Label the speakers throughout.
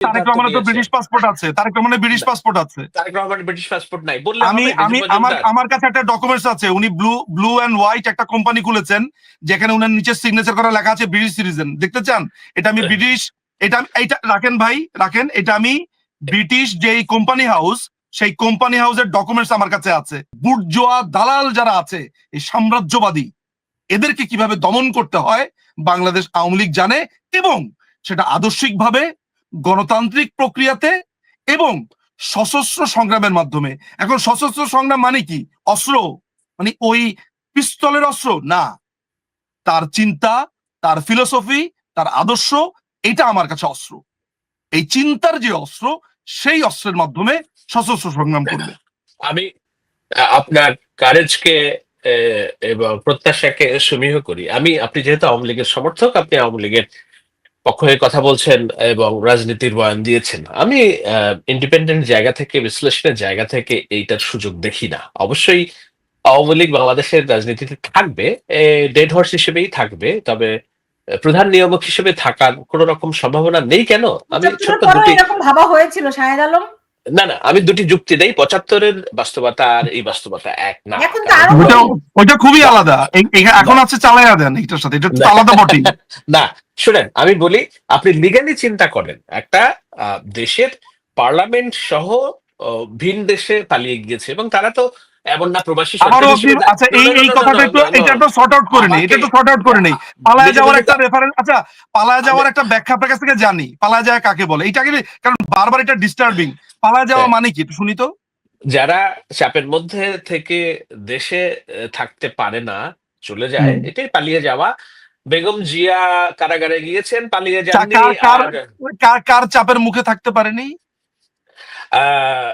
Speaker 1: তারেক রহমানের তো British passport আছে তারেক রহমানের ব্রিটিশ পাসপোর্ট আছে।
Speaker 2: তারেক রহমানের ব্রিটিশ পাসপোর্ট নাই। বললে
Speaker 1: আমি আমি আমার আমার কাছে একটা ডকুমেন্টস আছে উনি ব্লু ব্লু এন্ড হোয়াইট একটা কোম্পানি খুলেছেন যেখানে উনার নিচে সিগনেচার করা লেখা আছে ব্রিটিশ সিটিজেন দেখতে চান? এটা আমি
Speaker 2: হ্যাঁ।
Speaker 1: ব্রিটিশ এটা আমি- রাখেন ভাই রাখেন এটা আমি ব্রিটিশ যেই কোম্পানি হাউস সেই কোম্পানি হাউসের ডকুমেন্টস আমার কাছে আছে। বুটজোয়া দালাল যারা আছে এই সাম্রাজ্যবাদী এদেরকে কীভাবে দমন করতে হয় বাংলাদেশ আওয়ামী লীগ জানে এবং সেটা আদর্শিকভাবে গণতান্ত্রিক প্রক্রিয়াতে এবং সশস্ত্র সংগ্রামের মাধ্যমে। এখন সশস্ত্র সংগ্রাম মানে কি? অস্ত্র। মানে ওই পিস্তলের অস্ত্র? না। তার চিন্তা, তার ফিলোসফি তার আদর্শ, এটা আমার কাছে অস্ত্র। এই চিন্তার যে অস্ত্র, সেই অস্ত্রের মাধ্যমে সশস্ত্র সংগ্রাম করবে।
Speaker 2: আমি, আপনার কারেজকে এবং প্রত্যাশাকে সমীহ করি। আমি, আপনি যেহেতু আওয়ামী লীগের সমর্থক, আপনি আওয়ামী লীগের পক্ষ হয়ে কথা বলছেন এবং রাজনীতির বয়ান দিয়েছেন। আমি ইন্ডিপেন্ডেন্ট জায়গা থেকে বিশ্লেষণের জায়গা থেকে এইটার সুযোগ দেখি না। অবশ্যই আওয়ামী লীগ বাংলাদেশের রাজনীতিতে থাকবে ডেড হর্স হিসেবেই থাকবে তবে প্রধান নিয়ামক হিসেবে থাকার কোন রকম সম্ভাবনা নেই কেন? আমি ছোট্ট
Speaker 3: ভাবা হয়েছিল শাহেদ আলম।
Speaker 2: না না আমি দুটি যুক্তি দেই পঁচাত্তরের বাস্তবতা আর এই বাস্তবতা এক না।
Speaker 1: ওইটা খুবই আলাদা। এখন আছে চালাই দেন এটার সাথে এটা
Speaker 2: না।
Speaker 1: আলাদা বটেই।
Speaker 2: না শুনেন আমি বলি আপনি লিগালি চিন্তা করেন একটা আহ, দেশের পার্লামেন্ট সহ ভিন দেশে পালিয়ে গিয়েছে এবং তারা তো এমন না প্রবাসী
Speaker 1: আচ্ছা এই এই কথাটা একটু. এটা একটু আউট করে নেই এটা একটু আউট করে নেই। পালায় যাওয়ার একটা রেফারেন্স আচ্ছা পালায় যাওয়ার একটা ব্যাখ্যা আপনার কাছ থেকে জানি। পালায় যাওয়া কাকে বলে? এইটাকে কারণ বারবার এটা ডিস্টার্বিং পালায় যাওয়া
Speaker 2: হ্যাঁ।
Speaker 1: মানে কি? শুনি তো।
Speaker 2: যারা চাপের মধ্যে থেকে দেশে থাকতে পারে না চলে যায় এটাই পালিয়ে যাওয়া। বেগম জিয়া কারাগারে গিয়েছেন পালিয়ে যাননি
Speaker 1: কার- কার- কার কার চাপের মুখে থাকতে পারেনি?
Speaker 2: আহ,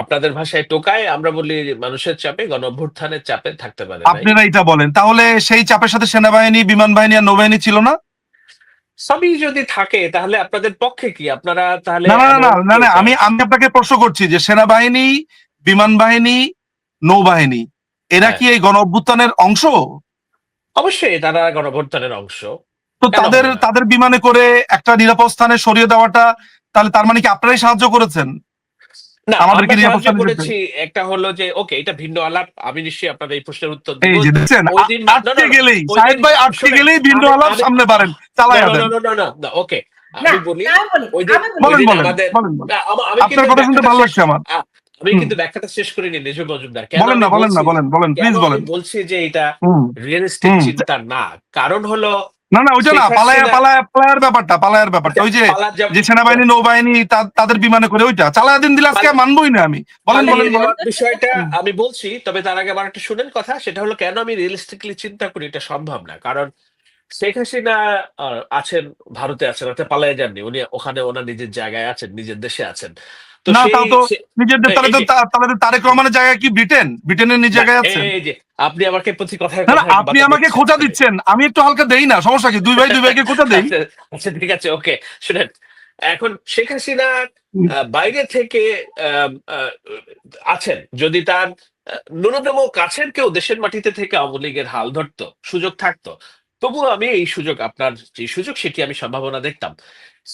Speaker 2: আপনাদের ভাষায় টোকায় আমরা বলি মানুষের চাপে গণ অভ্যুত্থানের চাপে থাকতে পারে
Speaker 1: আপনারা এটা বলেন তাহলে সেই চাপের সাথে সেনাবাহিনী বিমান বাহিনী আর নৌবাহিনী ছিল না?
Speaker 2: সবই যদি থাকে তাহলে আপনাদের পক্ষে কি? আপনারা তাহলে
Speaker 1: না না না, না আমি আমি আপনাকে প্রশ্ন করছি যে সেনাবাহিনী বিমান বাহিনী নৌবাহিনী এরা
Speaker 2: হ্যাঁ।
Speaker 1: কি এই গণ অভ্যুত্থানের অংশ?
Speaker 2: অবশ্যই তারা গণভোটদানের অংশ।
Speaker 1: তো তাদের তাদের বিমানে করে একটা নিরাপদ স্থানে সরিয়ে দেওয়াটা তাহলে তার মানে কি আপনারাই সাহায্য করেছেন?
Speaker 2: না
Speaker 1: আমাদেরকে
Speaker 2: করেছি। একটা হলো যে ওকে এটা ভিন্ন আলাপ আমি নিশ্চয়ই আপনাদের এই প্রশ্নের উত্তর
Speaker 1: এই যে দেখছেন
Speaker 2: ওই দিন-
Speaker 1: আ- আটকে
Speaker 2: না, না, না,
Speaker 1: গেলেই সাহেব ভাই আটকে গেলেই ভিন্ন আলাপ সামনে পারেন চালাইয়া দেন
Speaker 2: ওকে
Speaker 3: না
Speaker 2: আমি বলি ওই যে- আমাদের-
Speaker 1: আপনার
Speaker 2: কিন্তু
Speaker 1: কথা শুনতে
Speaker 2: ব্যাখ্যাটা
Speaker 1: ভালো
Speaker 2: শেষ-
Speaker 1: লাগছে আমার।
Speaker 2: আ, আমি কিন্তু ব্যাখ্যাটা শেষ করিনি নিজু মজুমদার।
Speaker 1: বলেন না বলেন না
Speaker 2: বলছি-
Speaker 1: বলেন বলেন প্লিজ বলেন।
Speaker 2: বলছি যে এটা। রিয়েলিস্টিক চিন্তা না। কারণ হলো
Speaker 1: না না ওইটা না পালায়া পালায়া পালায়ার ব্যাপারটা পালায়ার ব্যাপারটা। ওই যে যে সেনাবাহিনী নৌবাহিনী তাদের বিমানে করে ওইটা। চালায়া দিন দিলে আজকে মানবই না আমি। বলেন বলেন
Speaker 2: বিষয়টা আমি বলছি তবে তার আগে আমার একটা শুনেন কথা সেটা হলো কেন আমি রিয়েলিস্টিকলি চিন্তা করি এটা সম্ভব না? কারণ শেখ হাসিনা আছেন ভারতে আছেন অর্থাৎ পালিয়ে যাননি। উনি ওখানে ওনার নিজের জায়গায় আছেন নিজের দেশে আছেন।
Speaker 1: না,
Speaker 2: সেই-
Speaker 1: তাও তো নিজের তাহলে তো
Speaker 2: এই যে-
Speaker 1: তা- তাহলে তো তারেক রহমানের জায়গায় কি ব্রিটেন? ব্রিটেনের নিজ জায়গায় আছে
Speaker 2: এই যে আপনি আমাকে প্রতি কথায়
Speaker 1: আপনি আমাকে
Speaker 2: দিচ্ছেন।
Speaker 1: খোঁচা দিচ্ছেন। আমি একটু হালকা দেই না সমস্যা কি? দুই ভাই দুই ভাইকে খোঁচা দেই।
Speaker 2: আচ্ছা, আচ্ছা ঠিক আছে ওকে শুনেন। এখন শেখ হাসিনা বাইরে থেকে আছেন। যদি তার ন্যূনতম কাছের কেউ দেশের মাটিতে থেকে আওয়ামী লীগের হাল ধরতো সুযোগ থাকতো তবুও আমি এই সুযোগ, আপনার যে সুযোগ, সেটি আমি সম্ভাবনা দেখতাম।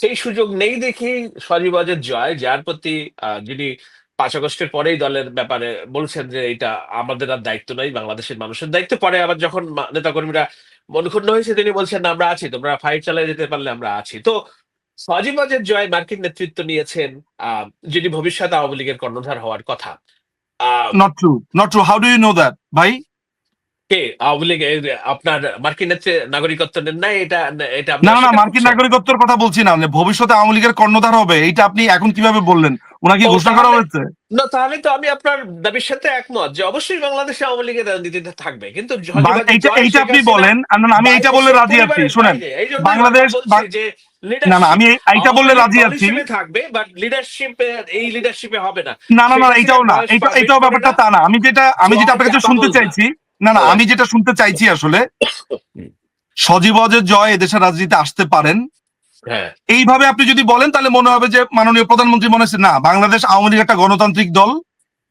Speaker 2: সেই সুযোগ নেই দেখেই সজীবাজের জয়, যার প্রতি যিনি পাঁচ আগস্টের পরেই দলের ব্যাপারে বলছেন যে এটা আমাদের আর দায়িত্ব নয়, বাংলাদেশের মানুষের দায়িত্ব। পরে আবার যখন নেতাকর্মীরা মনক্ষুণ্ণ হয়েছে, তিনি বলছেন, না, আমরা আছি, তোমরা ফাইট চালিয়ে যেতে পারলে আমরা আছি। তো সজীবাজের জয় মার্কিন নেতৃত্ব নিয়েছেন যিনি ভবিষ্যৎ আওয়ামী লীগের কর্ণধার হওয়ার কথা।
Speaker 1: Not true not true how do you know that ভাই?
Speaker 2: কে? আওয়ামী লীগ আপনার মার্কিন নাগরিকত্ব নেন এটা এটা
Speaker 1: না না মার্কিন নাগরিকত্বের কথা বলছি না যে ভবিষ্যতে আওয়ামী লীগের কর্ণধার হবে এটা আপনি এখন কীভাবে বললেন? ওনাকে ঘোষণা করা হয়েছে?
Speaker 2: না তাহলে তো আমি আপনার দাবির সাথে একমত যে অবশ্যই বাংলাদেশে আওয়ামী লীগের রাজনীতিতে থাকবে কিন্তু
Speaker 1: এইটা আপনি বলেন আমি এইটা বললে রাজি আছি শুনেন। বাংলাদেশ
Speaker 2: যে
Speaker 1: না না আমি এইটা বললে রাজি আছি।
Speaker 2: থাকবে বাট লিডারশিপে এই লিডারশিপে হবে না।
Speaker 1: না না না না এটা এটাও ব্যাপারটা তা না আমি যেটা আমি যেটা আপনার কাছে শুনতে চাইছি না না
Speaker 2: হ্যাঁ।
Speaker 1: আমি যেটা শুনতে চাইছি আসলে সজীবজের জয় এদেশের রাজনীতি আসতে পারেন।
Speaker 2: হ্যাঁ।
Speaker 1: এইভাবে আপনি যদি বলেন তাহলে মনে হবে যে মাননীয় প্রধানমন্ত্রী মনে হচ্ছে না বাংলাদেশ আওয়ামী লীগ একটা গণতান্ত্রিক দল।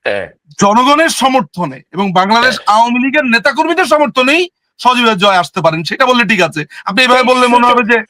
Speaker 2: হ্যাঁ।
Speaker 1: জনগণের সমর্থনে এবং বাংলাদেশ আওয়ামী লীগের নেতাকর্মীদের সমর্থনেই সজীবের জয় আসতে পারেন সেটা বললে ঠিক আছে। আপনি এভাবে বললে মনে হবে যে হ্যাঁ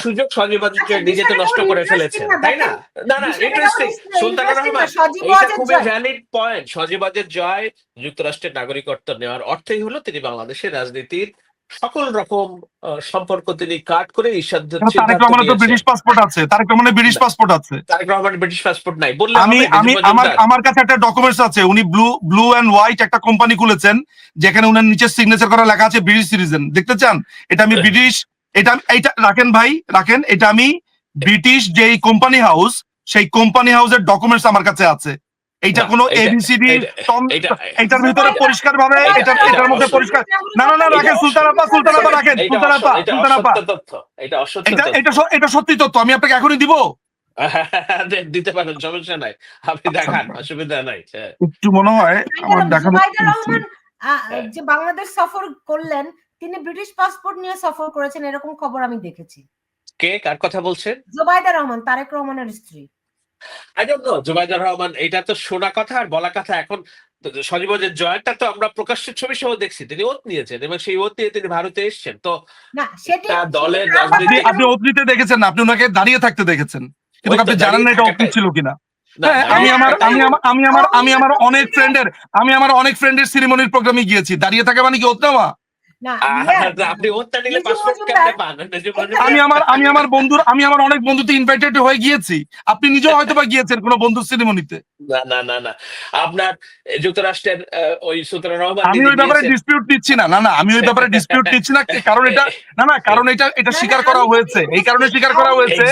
Speaker 2: সুযোগ সজীব
Speaker 3: আচ্ছা,
Speaker 2: নিজে তো
Speaker 3: বিষয়টা
Speaker 2: নষ্ট করে ফেলেছেন তাই না? না না ইন্টারেস্টিং সুলতানা রহমান এটা খুবই ভ্যালিড পয়েন্ট সজীবাজের জয় যুক্তরাষ্ট্রের নাগরিকত্ব নেওয়ার অর্থই হলো তিনি বাংলাদেশের রাজনীতির সকল রকম আহ, সম্পর্ক তিনি কাট করে সিদ্ধান্ত
Speaker 1: তারেক রহমানের তো ব্রিটিশ পাসপোর্ট আছে তারেক রহমানের ব্রিটিশ পাসপোর্ট আছে।
Speaker 2: তারেক রহমানের ব্রিটিশ পাসপোর্ট নাই বললে
Speaker 1: আমি আমি আমার আমার কাছে একটা ডকুমেন্টস আছে উনি ব্লু ব্লু এন্ড হোয়াইট একটা কোম্পানি খুলেছেন যেখানে উনার নিচে সিগনেচার করা লেখা আছে ব্রিটিশ সিটিজেন দেখতে চান? এটা আমি ব্রিটিশ এটা এটা রাখেন ভাই রাখেন এটা আমি ব্রিটিশ যেই কোম্পানি হাউস সেই কোম্পানি হাউসের ডকুমেন্টস আমার কাছে আছে এইটা কোনো এবিসিডি
Speaker 2: এটা- এটা-
Speaker 1: ভিতরে পরিষ্কার ভাবে
Speaker 2: এটা-
Speaker 1: এটা
Speaker 2: এটা
Speaker 1: এটার মধ্যে পরিষ্কার না না না রাখেন সুলতান আপা সুলতান আপা রাখেন সুলতান আপা সুলতান আপা
Speaker 2: এটা অসত্য
Speaker 1: এটা এটা এটা সত্যি তথ্য আমি আপনাকে এখনই দিব
Speaker 2: দিতে পারেন সমস্যা নাই আপনি। দেখান অসুবিধা নাই হ্যাঁ।
Speaker 1: একটু মনে হয় আমার দেখানো
Speaker 2: হ্যাঁ।
Speaker 3: যে বাংলাদেশ সফর করলেন তিনি ব্রিটিশ পাসপোর্ট নিয়ে সফর করেছেন এরকম খবর আমি দেখেছি।
Speaker 2: কে? কার কথা বলছেন?
Speaker 3: জুবাইদা রহমান তারেক রহমানের স্ত্রী।
Speaker 2: আই ডোন্ট নো রহমান এটা তো শোনা কথা আর বলা কথা। এখন সজীবজের জয়টা তো আমরা প্রকাশ্যে ছবি সহ দেখছি তিনি ওত নিয়েছেন এবং সেই ওত নিয়ে তিনি ভারতে এসেছেন। তো
Speaker 3: না সেটি
Speaker 2: দলের
Speaker 1: আপনি
Speaker 2: রাজনীতি-
Speaker 1: আপনি অতীতে দেখেছেন না, আপনি ওনাকে দাঁড়িয়ে থাকতে দেখেছেন। কিন্তু আপনি জানেন না এটা
Speaker 2: থাকাটাই।
Speaker 1: ছিল কিনা।
Speaker 2: না,
Speaker 1: হ্যাঁ আমি আমার আমি আমার আমি আমার আমি আমার অনেক ফ্রেন্ডের আমি আমার অনেক ফ্রেন্ডের সিরিমনির প্রোগ্রামে গিয়েছি। দাঁড়িয়ে থাকা মানে কি ওত নেওয়া? আমি আমার আমি আমার বন্ধুর আমি আমার অনেক বন্ধুতে ইনভাইটেড হয়ে গিয়েছি। আপনি নিজেও হয়তো বা গিয়েছেন কোনো বন্ধুর
Speaker 2: না না না না। আপনার যুক্তরাষ্ট্রের ওই সুলতান রহমান
Speaker 1: আমি ওই ব্যাপারে ডিসপিউট দিচ্ছি না। না না আমি ওই ব্যাপারে ডিসপিউট দিচ্ছি না। কারণ এটা না না কারণ এটা এটা স্বীকার করা হয়েছে। এই কারণে স্বীকার করা হয়েছে.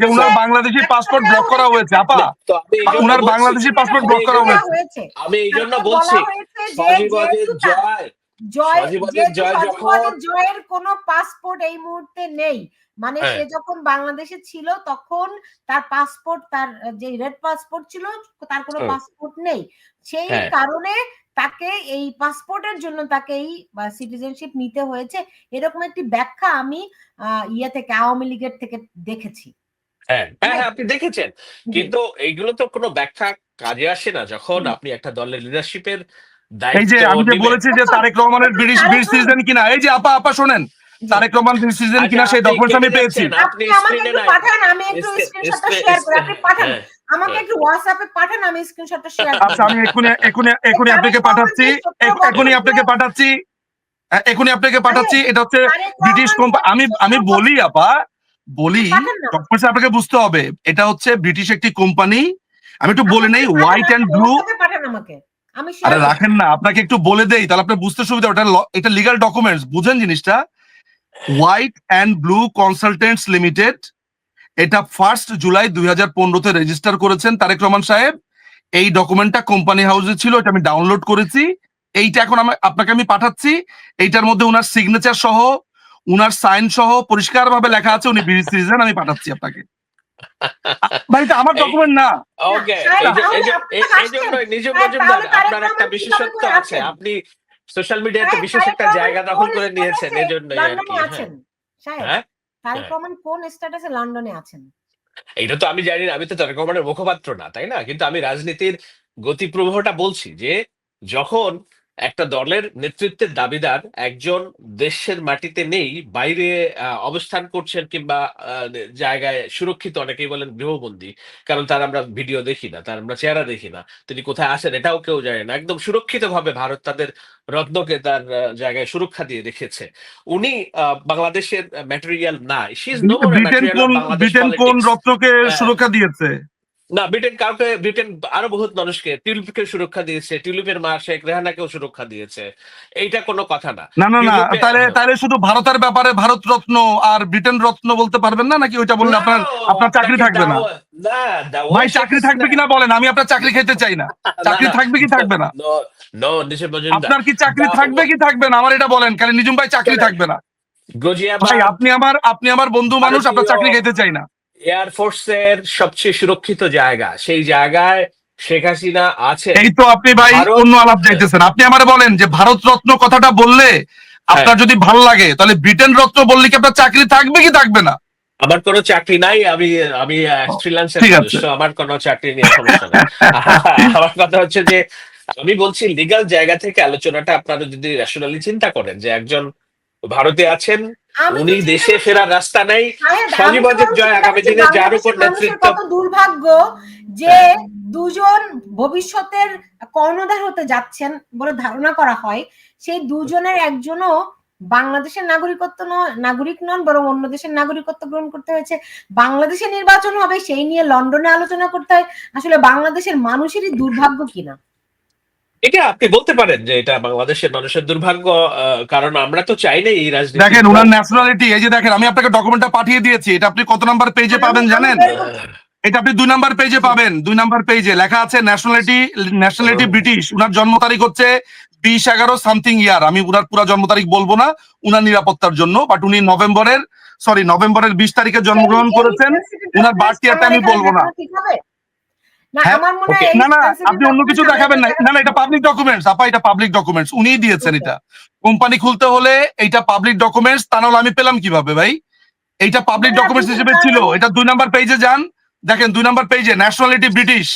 Speaker 1: যে উনার বাংলাদেশি পাসপোর্ট ব্লক করা হয়েছে। আপা উনার বাংলাদেশি পাসপোর্ট ব্লক করা হয়েছে।
Speaker 2: আমি এই জন্য বলছি জয়
Speaker 3: জয় জয়ের কোনো পাসপোর্ট এই মুহূর্তে নেই। মানে
Speaker 2: হ্যাঁ।
Speaker 3: সে যখন বাংলাদেশে ছিল তখন তার পাসপোর্ট তার যে রেড পাসপোর্ট ছিল তার কোনো পাসপোর্ট নেই। সেই
Speaker 2: হ্যাঁ।
Speaker 3: কারণে তাকে এই পাসপোর্টের জন্য তাকে এই সিটিজেনশিপ নিতে হয়েছে। এরকম একটি ব্যাখ্যা আমি ইয়ে থেকে আওয়ামী লীগের থেকে দেখেছি।
Speaker 2: হ্যাঁ হ্যাঁ হ্যাঁ, আপনি দেখেছেন। কিন্তু এইগুলো তো কোনো ব্যাখ্যা কাজে আসে না। যখন আপনি একটা দলের লিডারশিপের
Speaker 1: এই যে আমি যে বলেছি যে তারেক রহমানের ব্রিটিশ
Speaker 3: তারেক
Speaker 1: ব্রিটিশ সিটিজেন কিনা এই যে আপা আপা শোনেন তারেক রহমান ব্রিটিশ সিটিজেন
Speaker 2: আচ্ছা,
Speaker 1: কিনা সেই
Speaker 2: আপনি
Speaker 1: ডকুমেন্টস আমি পেয়েছি।
Speaker 3: আপনি
Speaker 2: আপনি
Speaker 3: আমাকে একটু পাঠান আমি একটু স্ক্রিনশটটা শেয়ার করি আপনি পাঠান।
Speaker 2: হ্যাঁ,
Speaker 3: আমাকে
Speaker 2: হ্যাঁ।
Speaker 3: একটু হোয়াটসঅ্যাপে পাঠান আমি স্ক্রিনশটটা শেয়ার
Speaker 1: আচ্ছা আমি আপনাকে পাঠাচ্ছি আপনাকে পাঠাচ্ছি আপনাকে পাঠাচ্ছি এটা হচ্ছে ব্রিটিশ কোম্পানি আমি আমি বলি আপা বলি ডকুমেন্টস আপনাকে বুঝতে হবে। এটা হচ্ছে ব্রিটিশ একটি কোম্পানি আমি একটু বলে নেই হোয়াইট অ্যান্ড ব্লু
Speaker 3: পাঠান আমাকে। আমি
Speaker 1: আরে রাখেন না আপনাকে একটু বলে দেই তাহলে আপনার বুঝতে সুবিধা ওটা এটা লিগাল ডকুমেন্টস বুঝেন জিনিসটা? White and blue consultants limited এটা ফার্স্ট জুলাই দুই হাজার পনেরোতে রেজিস্টার করেছেন তারেক রহমান সাহেব। এই ডকুমেন্টটা কোম্পানি হাউসে ছিল এটা আমি ডাউনলোড করেছি। এইটা এখন আমি আপনাকে আমি পাঠাচ্ছি। এইটার মধ্যে উনার সিগনেচার সহ উনার সাইন সহ পরিষ্কার ভাবে লেখা আছে উনি ব্রিটিশ সিটিজেন আমি পাঠাচ্ছি আপনাকে। এটা আমার ডকুমেন্ট না।
Speaker 2: ওকে এই এই এই- এই জন্য মজুমদার আপনার একটা বিশেষত্ব আছে। আপনি সোশ্যাল মিডিয়াতে বিশেষ একটা জায়গা দখল করে নিয়েছেন আর কি হ্যাঁ।
Speaker 3: আছেন।
Speaker 2: হ্যাঁ?
Speaker 3: তারেক
Speaker 2: হ্যাঁ।
Speaker 3: রহমান কোন স্ট্যাটাসে লন্ডনে আছেন।
Speaker 2: এইটা তো আমি জানি না আমি তো তারেক রহমানের মুখপাত্র না তাই না? কিন্তু আমি রাজনীতির গতি প্রবাহটা বলছি যে যখন একটা দলের নেতৃত্বের দাবিদার একজন দেশের মাটিতে নেই বাইরে অবস্থান করছেন কিংবা জায়গায় সুরক্ষিত অনেকেই বলেন গৃহবন্দী কারণ তার আমরা ভিডিও দেখি না তার আমরা চেহারা দেখি না। তিনি কোথায় আসেন এটাও কেউ জানে না। একদম সুরক্ষিত ভাবে ভারত তাদের রত্নকে তার জায়গায় সুরক্ষা দিয়ে রেখেছে। উনি আহ, বাংলাদেশের ম্যাটেরিয়াল না ইজ
Speaker 1: কোন রত্নকে
Speaker 2: হ্যাঁ।
Speaker 1: সুরক্ষা দিয়েছে?
Speaker 2: না ব্রিটেন কাউকে ব্রিটেন আরও বহুত মানুষকে টিউলিপকে সুরক্ষা দিয়েছে টিউলিপের মা শেখ রেহানাকেও সুরক্ষা দিয়েছে। এইটা কোনো কথা না।
Speaker 1: না না না তাহলে তাহলে শুধু ভারতের ব্যাপারে ভারত রত্ন আর ব্রিটেন রত্ন বলতে পারবেন না? নাকি ওইটা বললে আপনার আপনার চাকরি থাকবে না?
Speaker 2: না
Speaker 1: ভাই চাকরি থাকবে কিনা বলেন আমি আপনার চাকরি খেতে চাই না। চাকরি থাকবে কি থাকবে না? আপনার কি চাকরি থাকবে কি থাকবে না? আমার এটা বলেন কারণ নিজুম ভাই চাকরি থাকবে না। ভাই আপনি আমার আপনি আমার বন্ধু মানুষ আপনার চাকরি খেতে চাই না।
Speaker 2: এয়ারফোর্সের সবচেয়ে সুরক্ষিত জায়গা সেই জায়গায় শেখ হাসিনা আছে
Speaker 1: এই তো আপনি ভাই অন্য আলাপ যাইতেছেন। আপনি আমারে বলেন যে ভারত রত্ন কথাটা বললে আপনার যদি ভালো লাগে তাহলে ব্রিটেন রত্ন বললে কি আপনার চাকরি থাকবে কি থাকবে না?
Speaker 2: আমার কোনো চাকরি নাই আমি আমি ফ্রিল্যান্সের আমার কোনো চাকরি নিয়ে সমস্যা নেই। আমার কথা হচ্ছে যে আমি বলছি লিগাল জায়গা থেকে আলোচনাটা আপনারা যদি রেশনালি চিন্তা করেন যে একজন ভারতে আছেন উনি দেশে ফেরার রাস্তা নেই। অজিত জয় আগামী দিনে যার উপর নেতৃত্ব
Speaker 3: কত দুর্ভাগ্য যে দুজন ভবিষ্যতের কর্ণধার হতে যাচ্ছেন বলে ধারণা করা হয়। সেই দুজনের একজনও বাংলাদেশের নাগরিকত্ব নয় নাগরিক নন বরং অন্য দেশের নাগরিকত্ব গ্রহণ করতে হয়েছে। বাংলাদেশে নির্বাচন হবে সেই নিয়ে লন্ডনে আলোচনা করতে হয়। আসলে বাংলাদেশের মানুষেরই দুর্ভাগ্য কিনা?
Speaker 2: এটা আপনি বলতে পারেন যে এটা বাংলাদেশের মানুষের দুর্ভাগ্য আহ, কারণ আমরা তো চাই না এই রাজনীতি
Speaker 1: দেখেন ওনার ন্যাশনালিটি এই যে দেখেন আমি আপনাকে ডকুমেন্টটা পাঠিয়ে দিয়েছি এটা আপনি কত নাম্বার পেজে পাবেন জানেন? এটা আপনি দুই নাম্বার পেজে পাবেন দুই নাম্বার পেজে লেখা আছে ন্যাশনালিটি ন্যাশনালিটি ব্রিটিশ উনার জন্ম তারিখ হচ্ছে বিশ এগারো সামথিং ইয়ার আমি উনার পুরো জন্ম তারিখ বলব না উনার নিরাপত্তার জন্য বাট উনি নভেম্বরের সরি নভেম্বরের বিশ তারিখে জন্মগ্রহণ করেছেন। উনার বার্থ year টা আমি বলব না।
Speaker 3: না
Speaker 1: হ্যাঁ, না না আপনি অন্য কিছু দেখাবেন না। না না এটা পাবলিক ডকুমেন্টস আপা এটা পাবলিক ডকুমেন্টস উনিই দিয়েছেন এটা। কোম্পানি খুলতে হলে এটা পাবলিক ডকুমেন্টস তা নাহলে আমি পেলাম কীভাবে ভাই? এইটা পাবলিক ডকুমেন্টস হিসেবে ছিল। এটা দুই নাম্বার পেজে যান। দেখেন দুই নাম্বার পেজে ন্যাশনালিটি ব্রিটিশ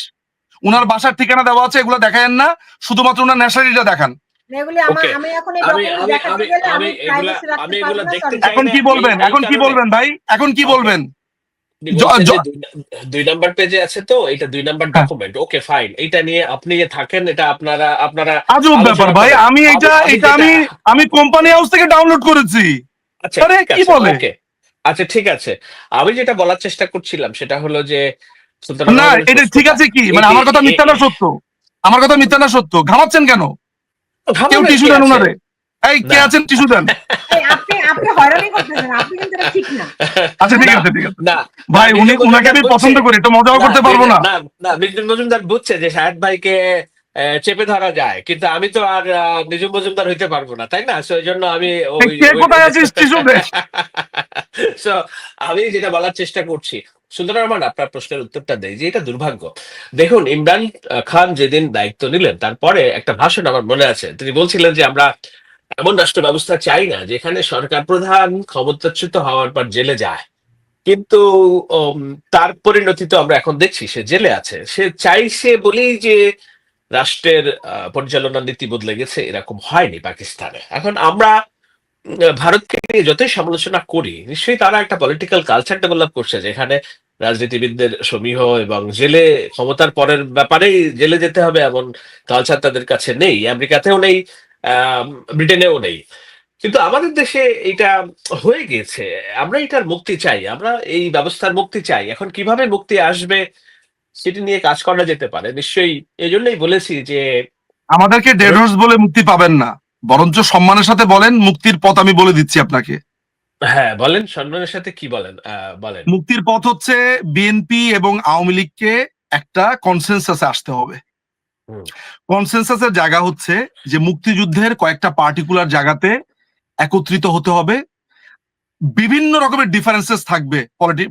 Speaker 1: উনার বাসার ঠিকানা দেওয়া আছে এগুলো দেখায়েন না। শুধুমাত্র উনার ন্যাশনালিটিটা দেখান।
Speaker 3: এখন
Speaker 1: কি বলবেন? এখন কি বলবেন ভাই? এখন কি বলবেন?
Speaker 2: দুই- নাম্বার পেজে আছে তো এটা দুই নাম্বার। ডকুমেন্ট ওকে ফাইন এটা নিয়ে আপনি থাকেন এটা আপনারা আপনারা
Speaker 1: আজব ব্যাপার ভাই আমি এটা এটা আমি আমি কোম্পানি হাউস থেকে ডাউনলোড করেছি।
Speaker 2: আচ্ছা
Speaker 1: কি বলে?
Speaker 2: আচ্ছা ঠিক আছে। আমি যেটা বলার চেষ্টা করছিলাম সেটা হলো যে
Speaker 1: না এটা ঠিক আছে কি? মানে আমার কথা মিথ্যা না সত্য? আমার কথা মিথ্যা না সত্য? ঘামাচ্ছেন কেন? কেউ টিস্যু দেন
Speaker 2: আছে?
Speaker 1: এই কে আছেন? টিস্যু দেন।
Speaker 3: আপনি আপনি হয়রানি করতেছেন আপনি কিন্তু এটা ঠিক না।
Speaker 1: আচ্ছা ঠিক আছে ঠিক আছে।
Speaker 2: না।
Speaker 1: ভাই উনি উনাকে আমি
Speaker 2: মজুমদার
Speaker 1: পছন্দ করি এটা মজাও করতে পারব না।
Speaker 2: না না মজুমদার বুঝছে যে শাহেদ ভাইকে আহ, চেপে ধরা যায় কিন্তু আমি তো আর আহ, নিজুম মজুমদার হইতে পারব না তাই না? সো এই জন্য আমি আমি যেটা বলার চেষ্টা করছি সুন্দর রহমান আপনার প্রশ্নের উত্তরটা দেয় যে এটা দুর্ভাগ্য। দেখুন ইমরান খান যেদিন দায়িত্ব নিলেন তারপরে একটা ভাষণ আমার মনে আছে তিনি বলছিলেন যে আমরা এমন রাষ্ট্র ব্যবস্থা চাই না যেখানে সরকার প্রধান ক্ষমতাচ্যুত হওয়ার পর জেলে যায়। কিন্তু তার পরিণতি তো আমরা এখন দেখছি সে জেলে আছে। সে চাইছে বলেই যে রাষ্ট্রের আহ, পরিচালনার নীতি বদলে গেছে এরকম হয়নি পাকিস্তানে। এখন আমরা ভারতকে নিয়ে যতই সমালোচনা করি নিশ্চয়ই তারা একটা পলিটিক্যাল কালচার ডেভেলপ করছে যেখানে রাজনীতিবিদদের সমীহ এবং জেলে ক্ষমতার পরের ব্যাপারেই জেলে যেতে হবে এমন কালচার তাদের কাছে নেই। আমেরিকাতেও নেই ব্রিটেনেও নেই। কিন্তু আমাদের দেশে এটা হয়ে গেছে আমরা এটার মুক্তি চাই। আমরা এই ব্যবস্থার মুক্তি চাই। এখন কীভাবে মুক্তি আসবে সেটি নিয়ে কাজ করা যেতে পারে নিশ্চয়ই এই জন্যই বলেছি যে
Speaker 1: আমাদেরকে ডেড হর্স বলে মুক্তি পাবেন না। বরঞ্চ সম্মানের সাথে বলেন মুক্তির পথ আমি বলে দিচ্ছি আপনাকে।
Speaker 2: হ্যাঁ বলেন সম্মানের সাথে কি বলেন? আহ, বলেন।
Speaker 1: মুক্তির পথ হচ্ছে বিএনপি এবং আওয়ামী লীগকে একটা কনসেন্সাসে আসতে হবে। কনসেনসাসের জায়গা হচ্ছে যে মুক্তিযুদ্ধের কয়েকটা পার্টিকুলার জায়গাতে একত্রিত হতে হবে। বিভিন্ন রকমের ডিফারেন্সেস থাকবে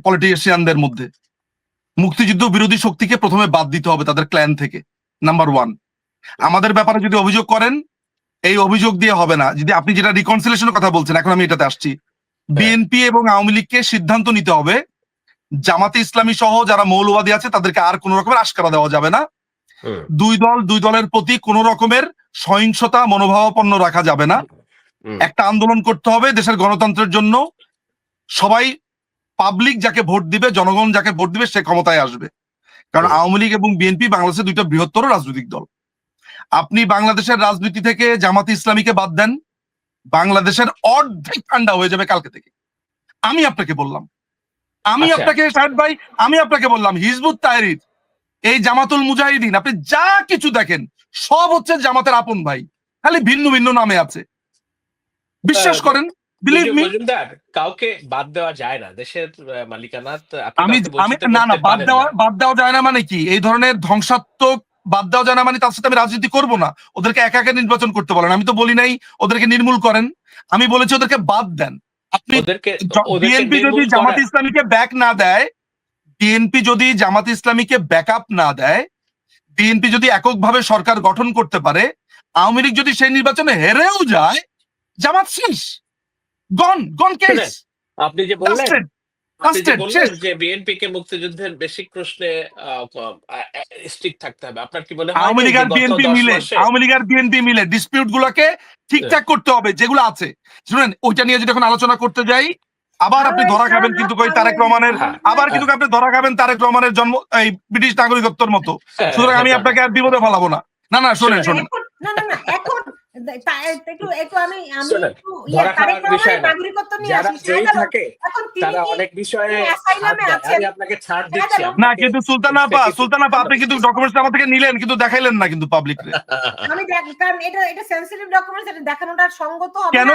Speaker 1: পলিটিশিয়ানদের মধ্যে। মুক্তিযুদ্ধ বিরোধী শক্তিকে প্রথমে বাদ দিতে হবে তাদের ক্ল্যান থেকে নাম্বার ওয়ান আমাদের ব্যাপারে যদি অভিযোগ করেন এই অভিযোগ দিয়ে হবে না। যদি আপনি যেটা রিকনসিলেশনের কথা বলছেন এখন আমি এটাতে আসছি। বিএনপি এবং আওয়ামী লীগকে সিদ্ধান্ত নিতে হবে জামাতে ইসলামী সহ যারা মৌলবাদী আছে তাদেরকে আর কোন রকমের আশকারা দেওয়া যাবে না। দুই দল দুই দলের প্রতি কোন রকমের সহিংসতা মনোভাবাপন্ন রাখা যাবে না। একটা আন্দোলন করতে হবে দেশের গণতন্ত্রের জন্য। সবাই পাবলিক যাকে ভোট দিবে জনগণ যাকে ভোট দিবে সে ক্ষমতায় আসবে। কারণ আওয়ামী লীগ এবং বিএনপি বাংলাদেশের দুইটা বৃহত্তর রাজনৈতিক দল। আপনি বাংলাদেশের রাজনীতি থেকে জামাতে ইসলামীকে বাদ দেন বাংলাদেশের অর্ধেক ঠান্ডা হয়ে যাবে কালকে থেকে। আমি আপনাকে বললাম। আমি
Speaker 2: আচ্ছা।
Speaker 1: আপনাকে শাহেদ ভাই আমি আপনাকে বললাম হিজবুত তাহরির এই জামাতুল মুজাহিদিন আপনি যা কিছু দেখেন সব হচ্ছে জামাতের আপন ভাই। খালি ভিন্ন ভিন্ন নামে আছে। বিশ্বাস করেন বিলিভ মি
Speaker 2: কাউকে বাদ দেওয়া যায় না। দেশের মালিকানা
Speaker 1: আমি আমি না না বাদ দেওয়া বাদ দেওয়া যায় না মানে কি? এই ধরনের ধ্বংসাত্মক বাদ দেওয়া যায় না মানে তার সাথে আমি রাজনীতি করব না। ওদেরকে একা একা নির্বাচন করতে বলেন। আমি তো বলি নাই ওদেরকে নির্মূল করেন। আমি বলেছি ওদেরকে বাদ দেন। আপনি বিএনপি যদি জামাত ইসলামীকে ব্যাক না দেয় বিএনপি যদি জামাত ইসলামীকে ব্যাকআপ না দেয় বিএনপি যদি এককভাবে সরকার গঠন করতে পারে আওয়ামী লীগ যদি সেই নির্বাচনে হেরেও যায় জামাত শেষ। গন গন কেস
Speaker 2: আপনি যে বললেন যে বিএনপি কে মুক্তিযুদ্ধের বেসিক প্রশ্নে স্ট্রিক থাকতে হবে আপনার কি
Speaker 1: আওয়ামী লীগ
Speaker 2: যে
Speaker 1: আর বিএনপি মিলে আওয়ামী লীগ আর বিএনপি মিলে ডিসপিউট গুলোকে ঠিকঠাক করতে হবে যেগুলো আছে। শুনেন ওইটা নিয়ে যদি এখন আলোচনা করতে যাই আবার আপনি ধরা খাবেন কিন্তু কই তারেক রহমানের? আবার কিন্তু আপনি ধরা খাবেন তারেক রহমানের জন্ম এই ব্রিটিশ নাগরিকত্বর মতো।
Speaker 2: হ্যাঁ,
Speaker 1: সুতরাং আমি
Speaker 2: হ্যাঁ,
Speaker 1: আপনাকে আর বিপদে ফেলাবো না। না না শোনেন শোনেন।
Speaker 3: না না না এখন ইয়ে,
Speaker 2: না।
Speaker 3: হ্যাঁ,
Speaker 1: কিন্তু আপনি কিন্তু ডকুমেন্টস আমার থেকে নিলেন কিন্তু দেখাইলেন না কিন্তু পাবলিক
Speaker 3: আমি কারণ এটা এটা সেন্সিটিভ ডকুমেন্টস এটা দেখানোটা সঙ্গত
Speaker 1: কেন?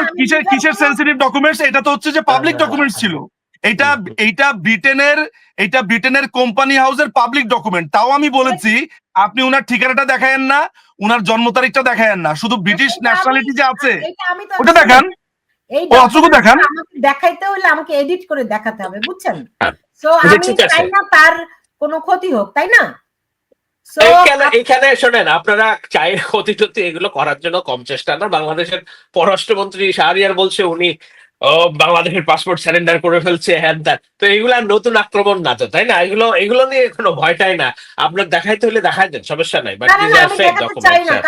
Speaker 1: কিসের সেন্সিটিভ ডকুমেন্টস এটা তো হচ্ছে যে পাবলিক
Speaker 2: হ্যাঁ,
Speaker 1: ডকুমেন্টস ছিল এইটা
Speaker 2: হুম, হুম।
Speaker 1: এইটা ব্রিটেনের এইটা ব্রিটেনের কোম্পানি হাউসের পাবলিক ডকুমেন্ট তাও আমি বলেছি আপনি ওনার ঠিকানাটা দেখায়েন না উনার জন্ম তারিখটা দেখায়েন না শুধু ব্রিটিশ ন্যাশনালিটি যে আছে
Speaker 3: তো
Speaker 1: ওটা দেখান। অতটুকু দেখান।
Speaker 3: দেখাইতে হলে আমাকে এডিট করে দেখাতে হবে বুঝছেন?
Speaker 2: হ্যাঁ।
Speaker 3: আমি চাই না তার কোনো ক্ষতি হোক তাই না?
Speaker 2: এইখানে শোনেন আপনারা চায়ের ক্ষতি টতি এগুলো করার জন্য কম চেষ্টা না। বাংলাদেশের পররাষ্ট্রমন্ত্রী শাহরিয়ার বলছে উনি ও বাংলাদেশের পাসপোর্ট স্যারেন্ডার করে ফেলছে হ্যান ত্যান। তো এগুলা নতুন আক্রমণ না তো তাই না? এগুলো এগুলো নিয়ে কোনো ভয়টাই না। আপনার দেখাইতে হলে দেখাই দেন সমস্যা নাই। বাট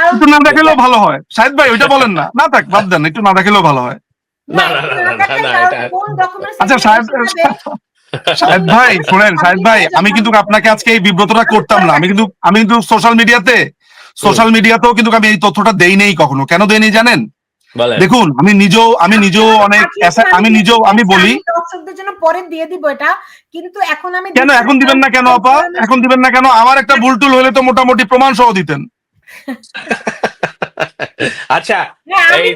Speaker 1: একটু না দেখালেও ভালো হয়। শাহেদ ভাই ওইটা বলেন না। না থাক বাদ দেন একটু না দেখালেও ভালো হয়।
Speaker 2: না, না, না, না, এটা-
Speaker 1: আচ্ছা সাহেব শাহেদ ভাই শুনেন শাহেদ ভাই আমি কিন্তু আপনাকে আজকে এই বিব্রতটা করতাম না। আমি কিন্তু আমি কিন্তু সোশ্যাল মিডিয়াতে সোশ্যাল মিডিয়াতেও কিন্তু আমি এই তথ্যটা দেই নেই কখনো। কেন দেই নেই জানেন? দেখুন আমি নিজেও আমি নিজেও অনেক আমি নিজেও আমি বলি
Speaker 3: দর্শকদের জন্য পরে দিয়ে দিব এটা কিন্তু এখন আমি
Speaker 1: কেন? এখন দিবেন না কেন আপা? এখন দিবেন না কেন? আমার একটা ভুল টুল হলে তো মোটামুটি প্রমাণ সহ দিতেন।
Speaker 2: আচ্ছা
Speaker 3: হ্যাঁ,
Speaker 2: এই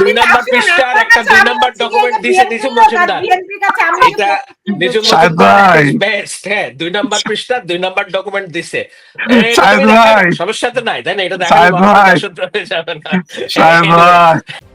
Speaker 2: দুই নম্বর পৃষ্ঠার একটা দুই নম্বর document দিছে
Speaker 3: নিশু
Speaker 2: মজুমদার। এটা নিজুম
Speaker 1: মজুমদার।
Speaker 2: বেস্ট হ্যাঁ দুই নাম্বার পৃষ্ঠা দুই নাম্বার ডকুমেন্ট দিছে। সমস্যা তো নাই তাই না? এটা দেখা হয়ে যাবে না।